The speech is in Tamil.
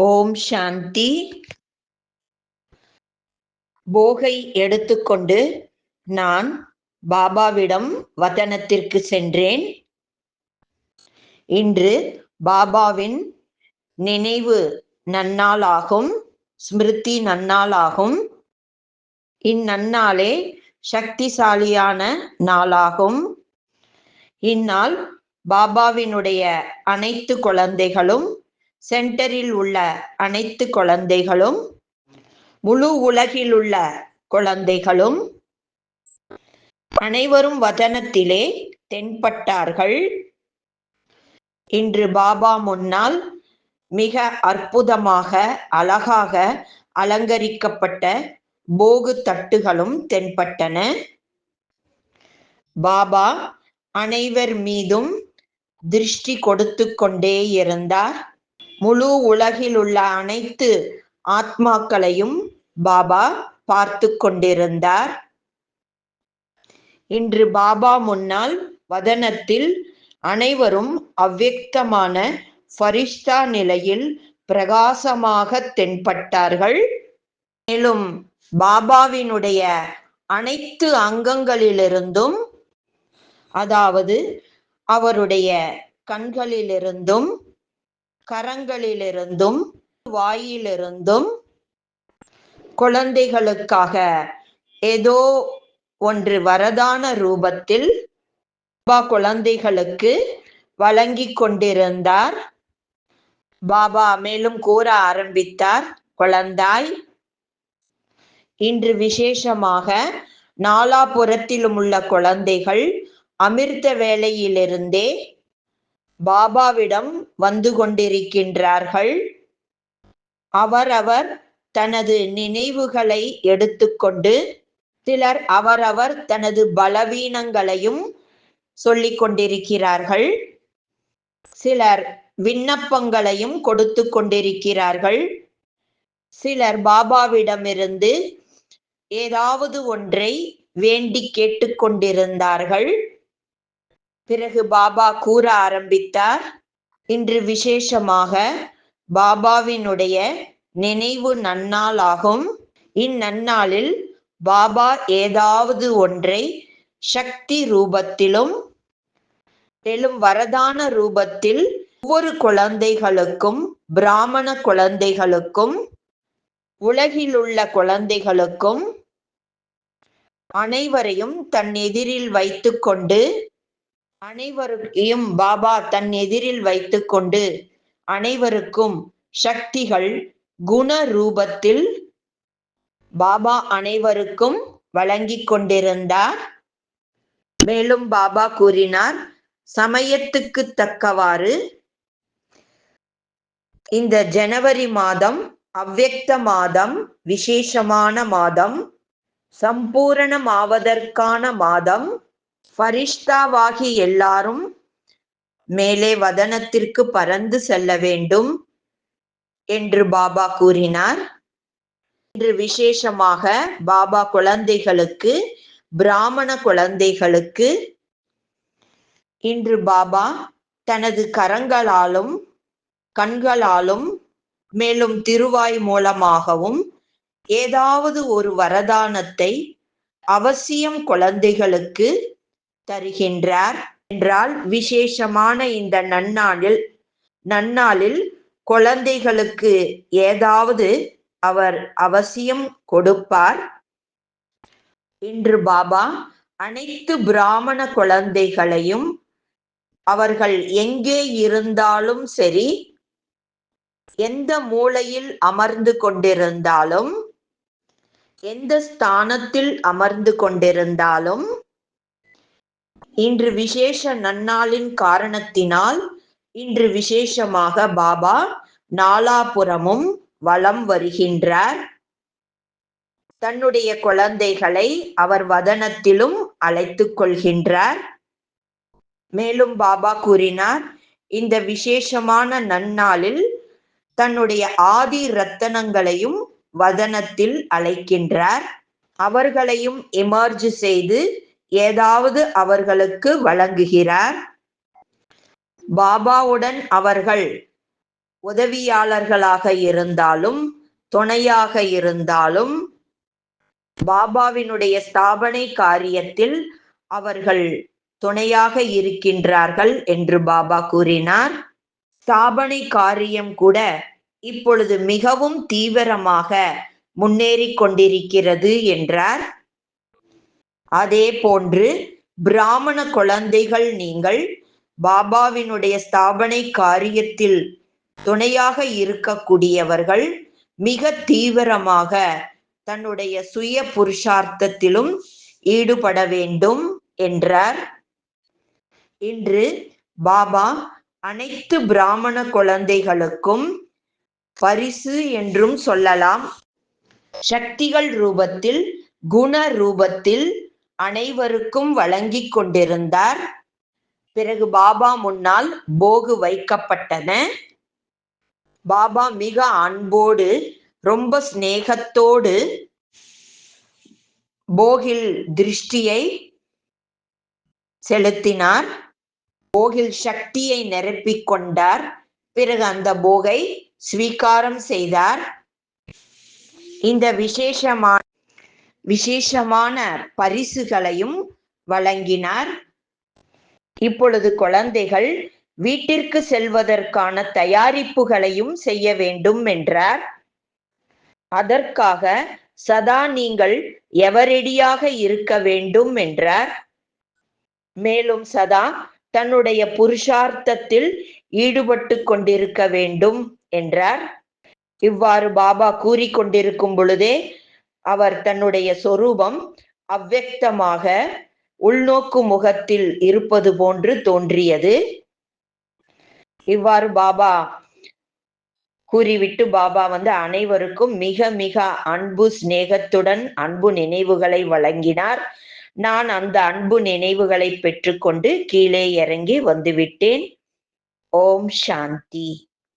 ஓம் சாந்தி. போகை எடுத்துக்கொண்டு நான் பாபாவிடம் வதனத்திற்கு சென்றேன். இன்று பாபாவின் நினைவு நன்னாளாகும் ஸ்மிருதி நன்னாளாகும். இந்நன்னாளே சக்திசாலியான நாளாகும். இந்நாள் பாபாவினுடைய அனைத்து குழந்தைகளும் சென்டரில் உள்ள அனைத்து குழந்தைகளும் முழு உலகில் உள்ள குழந்தைகளும் அனைவரும் வதனத்திலே தென்பட்டார்கள். இன்று பாபா முன்னால் மிக அற்புதமாக அழகாக அலங்கரிக்கப்பட்ட போகு தட்டுகளும் தென்பட்டன. பாபா அனைவர் மீதும் திருஷ்டி கொடுத்து கொண்டே இருந்தார். முழு உலகில் உள்ள அனைத்து ஆத்மாக்களையும் பாபா பார்த்து கொண்டிருந்தார். இன்று பாபா முன்னால் வதனத்தில் அனைவரும் அவ்வக்தமான ஃபரிஷ்தா நிலையில் பிரகாசமாக தென்பட்டார்கள். மேலும் பாபாவினுடைய அனைத்து அங்கங்களிலிருந்தும் அதாவது அவருடைய கண்களிலிருந்தும் கரங்களிலிருந்தும் வாயிலிருந்தும் குழந்தைகளுக்காக ஏதோ ஒன்று வரதான ரூபத்தில் பாபா குழந்தைகளுக்கு வழங்கி கொண்டிருந்தார். பாபா மேலும் கூற ஆரம்பித்தார் குழந்தாய் இன்று விசேஷமாக நாலாபுரத்திலும் உள்ள குழந்தைகள் அமிர்த வேலையிலிருந்தே பாபாவிடம் வந்து கொண்டிருக்கின்றார்கள். அவரவர் தனது நினைவுகளை எடுத்துக்கொண்டு சிலர் அவரவர் தனது பலவீனங்களையும் சொல்லிக் கொண்டிருக்கிறார்கள். சிலர் விண்ணப்பங்களையும் கொடுத்து கொண்டிருக்கிறார்கள். சிலர் பாபாவிடமிருந்து ஏதாவது ஒன்றை வேண்டி கேட்டுக்கொண்டிருந்தார்கள் பிறகு பாபா கூற ஆரம்பித்தார். இன்று விசேஷமாக பாபாவினுடைய நினைவு நன்னாளாகும். இந்நன்னாளில் பாபா ஏதாவது ஒன்றை சக்தி ரூபத்திலும் மேலும் வரதான ரூபத்தில் ஒவ்வொரு குழந்தைகளுக்கும் பிராமண குழந்தைகளுக்கும் உலகில் உள்ள குழந்தைகளுக்கும் அனைவரையும் தன் எதிரில் வைத்துக்கொண்டு அனைவருக்கையும் பாபா தன் எதிரில் வைத்துக்கொண்டு அனைவருக்கும் சக்திகள் குண ரூபத்தில் பாபா அனைவருக்கும் வழங்கி கொண்டிருந்தார். மேலும் பாபா கூறினார் சமயத்துக்கு தக்கவாறு இந்த ஜனவரி மாதம் அவ்வக்த மாதம் விசேஷமான மாதம் சம்பூரணமாவதற்கான மாதம் ஃபரிஷ்தாவாகி எல்லாரும் மேலே வதனத்திற்கு பறந்து செல்ல வேண்டும் என்று பாபா கூறினார். இன்று விசேஷமாக பாபா குழந்தைகளுக்கு பிராமண குழந்தைகளுக்கு இன்று பாபா தனது கரங்களாலும் கண்களாலும் மேலும் திருவாய் மூலமாகவும் ஏதாவது ஒரு வரதானத்தை அவசியம் குழந்தைகளுக்கு தருகின்றார். என்றால் விசேஷமான இந்த நன்னாளில் நன்னாளில் குழந்தைகளுக்கு ஏதாவது அவர் அவசியம் கொடுப்பார்? இன்று பாபா அனைத்து பிராமண குழந்தைகளையும் அவர்கள் எங்கே இருந்தாலும் சரி எந்த மூலையில் அமர்ந்து கொண்டிருந்தாலும் எந்த ஸ்தானத்தில் அமர்ந்து கொண்டிருந்தாலும் இன்று விசேஷ நன்னாளின் காரணத்தினால் இன்று விசேஷமாக பாபா நாலாபுறமும் வலம் வருகின்றார். தன்னுடைய குழந்தைகளை அவர் வதனத்திலும் அழைத்து கொள்கின்றார். மேலும் பாபா கூறினார் இந்த விசேஷமான நன்னாளில் தன்னுடைய ஆதி ரத்தனங்களையும் வதனத்தில் அழைக்கின்றார். அவர்களையும் எமர்ஜ் செய்து ஏதாவது அவர்களுக்கு வழங்குகிறார்? பாபாவுடன் அவர்கள் உதவியாளர்களாக இருந்தாலும் துணையாக இருந்தாலும் பாபாவினுடைய ஸ்தாபனை காரியத்தில் அவர்கள் துணையாக இருக்கின்றார்கள் என்று பாபா கூறினார். ஸ்தாபனை காரியம் கூட இப்பொழுது மிகவும் தீவிரமாக முன்னேறிக் கொண்டிருக்கிறது என்றார். அதே போன்று பிராமண குழந்தைகள் நீங்கள் பாபாவினுடைய ஸ்தாபனை காரியத்தில் துணையாக இருக்கக்கூடியவர்கள் மிக தீவிரமாக தன்னுடைய சுய புருஷார்த்தத்திலும் ஈடுபட வேண்டும் என்றார். இன்று பாபா அனைத்து பிராமண குழந்தைகளுக்கும் பரிசு என்றும் சொல்லலாம். சக்திகள் ரூபத்தில் குண ரூபத்தில் அனைவருக்கும் வழங்கிக் கொண்டிருந்தார். பிறகு பாபா முன்னால் போகு வைக்கப்பட்டன. பாபா மிக அன்போடு ரொம்ப சிநேகத்தோடு போகில் திருஷ்டியை செலுத்தினார். போகில் சக்தியை நிரப்பிக் கொண்டார். பிறகு அந்த போகை ஸ்வீகாரம் செய்தார். இந்த விசேஷமான விசேஷமான பரிசுகளையும் வழங்கினார். இப்பொழுது குழந்தைகள் வீட்டிற்கு செல்வதற்கான தயாரிப்புகளையும் செய்ய வேண்டும் என்றார். அதற்காக சதா நீங்கள் எவரெடியாக இருக்க வேண்டும்? என்றார். மேலும் சதா தன்னுடைய புருஷார்த்தத்தில் ஈடுபட்டு கொண்டிருக்க வேண்டும் என்றார். இவ்வாறு பாபா கூறிக்கொண்டிருக்கும் பொழுதே அவர் தன்னுடைய சொரூபம் அவ்வக்தமாக உள்நோக்கு முகத்தில் இருப்பது போன்று தோன்றியது. இவ்வாறு பாபா கூறிவிட்டு பாபா வந்து அனைவருக்கும் மிக மிக அன்பு சிநேகத்துடன் அன்பு நினைவுகளை வழங்கினார். நான் அந்த அன்பு நினைவுகளை பெற்றுக்கொண்டு கீழே இறங்கி வந்துவிட்டேன். ஓம் சாந்தி.